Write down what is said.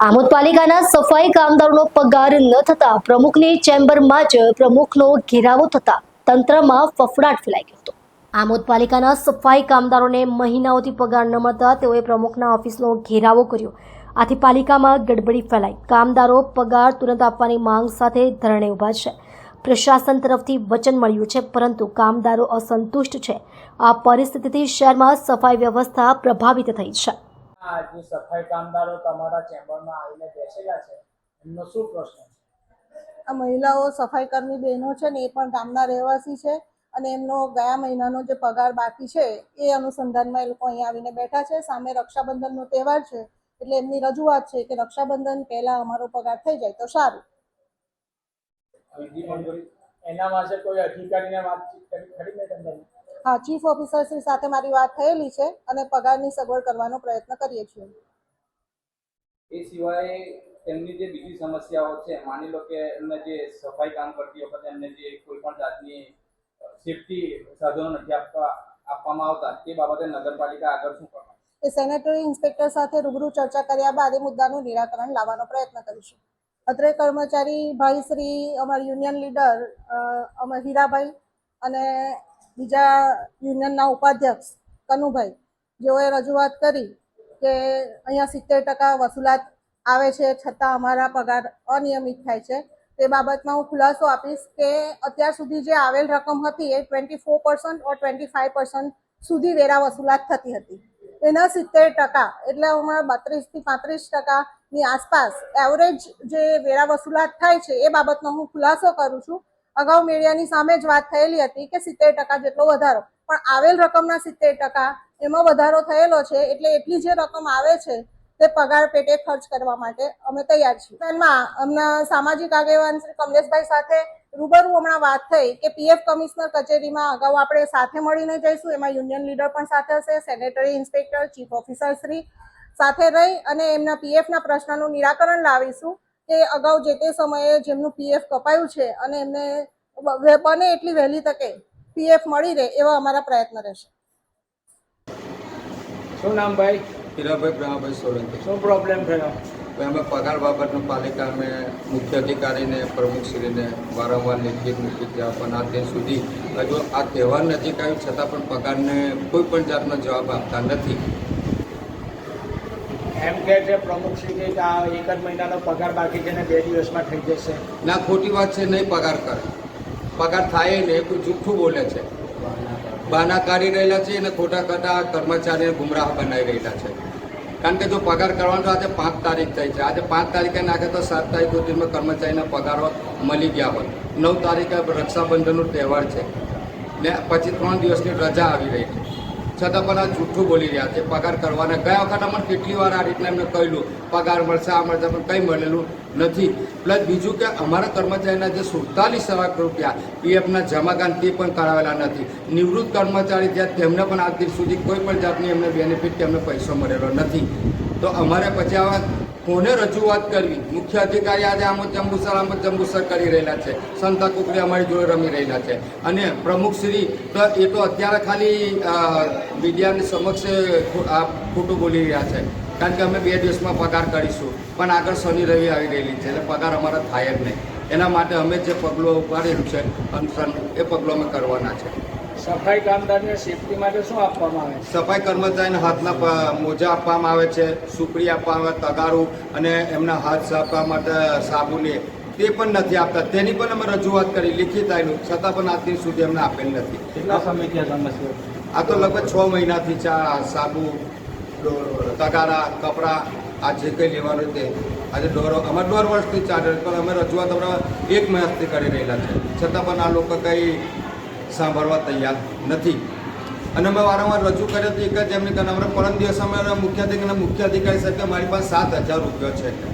આમોદ પાલિકાના સફાઈ કામદારોનો પગાર ન થતા પ્રમુખની ચેમ્બરમાં જ પ્રમુખનો ઘેરાવો થતા તંત્રમાં ફફડાટ ફેલાઈ ગયો હતો. આમોદ પાલિકાના સફાઈ કામદારોને મહિનાઓથી પગાર ન મળતા તેઓએ પ્રમુખના ઓફિસનો ઘેરાવો કર્યો. આથી પાલિકામાં ગડબડી ફેલાઈ. કામદારો પગાર તુરંત આપવાની માંગ સાથે ધરણે ઊભા છે. પ્રશાસન તરફથી વચન મળ્યું છે, પરંતુ કામદારો અસંતુષ્ટ છે. આ પરિસ્થિતિથી શહેરમાં સફાઈ વ્યવસ્થા પ્રભાવિત થઈ છે. આ જે સફાઈ કામદારો તમારા ચેમ્બરમાં આવીને બેસેલા છે એમનો શું પ્રશ્ન છે? આ મહિલાઓ સફાઈ કર્મી બહેનો છે ને એ પણ ગામના રહેવાસી છે અને એમનો ગયા મહિનાનો જે પગાર બાકી છે એ અનુસંધાનમાં એ લોકો અહીંયા આવીને બેઠા છે. સામે રક્ષાબંધનનો તહેવાર છે એટલે એમની રજૂઆત છે કે રક્ષાબંધન પહેલા અમારો પગાર થઈ જાય તો સારું. એના માટે કોઈ અધિકારીને વાતચીત કરી ખરી મેં તમને? હા ચીફ ઓફિસરશ્રી સાથે મારી વાત થયેલી છે અને પગારની સગવડ કરવાનો પ્રયત્ન કરીએ છીએ. એ સિવાય તેમની જે બીજી સમસ્યાઓ છે માની લો કે એમને જે સફાઈ કામ કરતી વખતે એમને જે કોઈ પણ જાતની સેફટી સાધનો નથી આપવા આપવામાં આવતા તે બાબતે નગરપાલિકા આગળ શું કરવા એ સેનેટરી ઇન્સ્પેક્ટર સાથે રૂબરૂ ચર્ચા કર્યા બાદ એ મુદ્દાનું નિરાકરણ લાવવાનો પ્રયત્ન કરીશું. અત્રે કર્મચારી ભાઈ શ્રી અમારા યુનિયન લીડર અમે અમારા હીરાભાઈ અને બીજા યુનિયનના ઉપાધ્યક્ષ કનુભાઈ, જેઓએ રજૂઆત કરી કે અહીંયા સિત્તેર ટકા વસૂલાત આવે છે છતાં અમારા પગાર અનિયમિત થાય છે. તે બાબતમાં હું ખુલાસો આપીશ કે અત્યાર સુધી જે આવેલ રકમ હતી એ twenty four percent or twenty five percent સુધી વેરા વસૂલાત થતી હતી. એના સિત્તેર ટકા એટલે અમારા બત્રીસથી પાંત્રીસ ટકાની આસપાસ એવરેજ જે વેરા વસૂલાત થાય છે એ બાબતનો હું ખુલાસો કરું છું. અગાઉ મીડિયાની સામે જ વાત થયેલી હતી કે સિત્તેર ટકા જેટલો વધારો. પણ આવેલ રકમના સિત્તેર ટકા એમાં વધારો થયેલો છે એટલે એટલી જે રકમ આવે છે તે પગાર પેટે ખર્ચ કરવા માટે અમે તૈયાર છીએ. એમાં અમના સામાજિક આગેવાન શ્રી કમલેશભાઈ સાથે રૂબરૂ હમણાં વાત થઈ કે પીએફ કમિશનર કચેરીમાં અગાઉ આપણે સાથે મળીને જઈશું. એમાં યુનિયન લીડર પણ સાથે હશે, sanitary inspector, chief officer Shri સાથે રહી અને એમના પીએફના પ્રશ્નનું નિરાકરણ લાવીશું. કે અગાઉ જે તે સમયે જેમનું પીએફ કપાયું છે અને એમને બને એટલી વહેલી તકે પીએફ મળી રહે એવા અમારા પ્રયત્ન રહેશે. શું નામ ભાઈ? હીરાભાઈ બ્રહ્માભાઈ સોલંકી. શું પ્રોબ્લેમ થયો? અમે પગાર બાબતનો પાલિકા અમે મુખ્ય અધિકારીને પ્રમુખશ્રીને વારંવાર લેખિત મૂકી ત્યાં પણ આ દિન સુધી. હજુ આ તહેવાર નજીક આવ્યું છતાં પણ પગારને કોઈ પણ જાતનો જવાબ આપતા નથી. એમ કે છે પ્રમુખ શ્રી કે આ એક જ મહિનાનો પગાર બાકી છે ને બે દિવસમાં થઈ જશે. ના, ખોટી વાત છે, નહીં પગાર કરે. પગાર થાય ને કોઈ જૂઠું બોલે છે. બાના કાઢી રહેલા છે અને ખોટા ખોટા કર્મચારીને ગુમરાહ બનાવી રહેલા છે. કારણ કે જો પગાર કરવાનો આજે પાંચ તારીખ થઈ છે. આજે પાંચ તારીખે નાખે તો સાત તારીખ સુધીમાં કર્મચારીના પગારો મળી ગયા હોય. નવ તારીખે રક્ષાબંધનનો તહેવાર છે. ને પછી ત્રણ દિવસની રજા આવી રહી છે. છતાં પણ આ જૂઠું બોલી રહ્યા છે. પગાર કરવાના ગયા વખત અમને કેટલી વાર આ રીતના એમને કહ્યું પગાર મળશે, આ મળશે, પણ કંઈ મળેલું નથી. પ્લસ બીજું કે અમારા કર્મચારીના જે સુડતાલીસ લાખ રૂપિયા પીએફના જમાકાન તે પણ કરાવેલા નથી. નિવૃત્ત કર્મચારી જ્યાં તેમને પણ આજ સુધી કોઈ પણ જાતની એમને બેનિફિટ કે એમને પૈસો મળેલો નથી. તો અમારે પછી આવા કોને રજૂઆત કરવી? મુખ્ય અધિકારી આજે આમ જંબુસર આમ જંબુસર કરી રહેલા છે. સંતા કુકરી અમારી જોડે રમી રહેલા છે. અને પ્રમુખ શ્રી, તો એ તો અત્યારે ખાલી મીડિયાની સમક્ષ ખોટું બોલી રહ્યા છે. કારણ કે અમે બે દિવસમાં પગાર કરીશું પણ આગળ શનિ રવિ આવી રહેલી છે એટલે પગાર અમારા થાય જ નહીં. એના માટે અમે જે પગલું ઉપાડેલું છે અનુસાર એ પગલું અમે કરવાના છે. સફાઈ કામદારને સેફટી માટે શું આપવામાં આવે છે? સફાઈ કર્મચારીને હાથના મોજા આપવામાં આવે છે સુપડી આપવામાં આવે તગારું અને એમના હાથ સાફવા માટે સાબુને તે પણ નથી આપતા. તેની પણ અમે રજૂઆત કરી લિખિત આવેલું છતાં પણ આજથી સુધી અમને આપેલ નથી. કેટલા સમય આ આ તો લગભગ છ મહિનાથી ચા સાબુ તગારા કપડાં આ જે કંઈ લેવાનું તે. આજે દોરો અમારે દોઢ વર્ષથી ચાલે પણ અમે રજૂઆત હમણાં એક મહિનાથી કરી રહેલા છે. છતાં પણ આ લોકો કંઈ સાંભળવા તૈયાર નથી. અને અમે વારંવાર રજૂ કરી હતી કે એમને કારણ અમે પરમ દિવસ અમે મુખ્ય મુખ્યાધિકારી મુખ્ય અધિકારી સાહેબ મારી પાસે સાત હજાર રૂપિયા છે.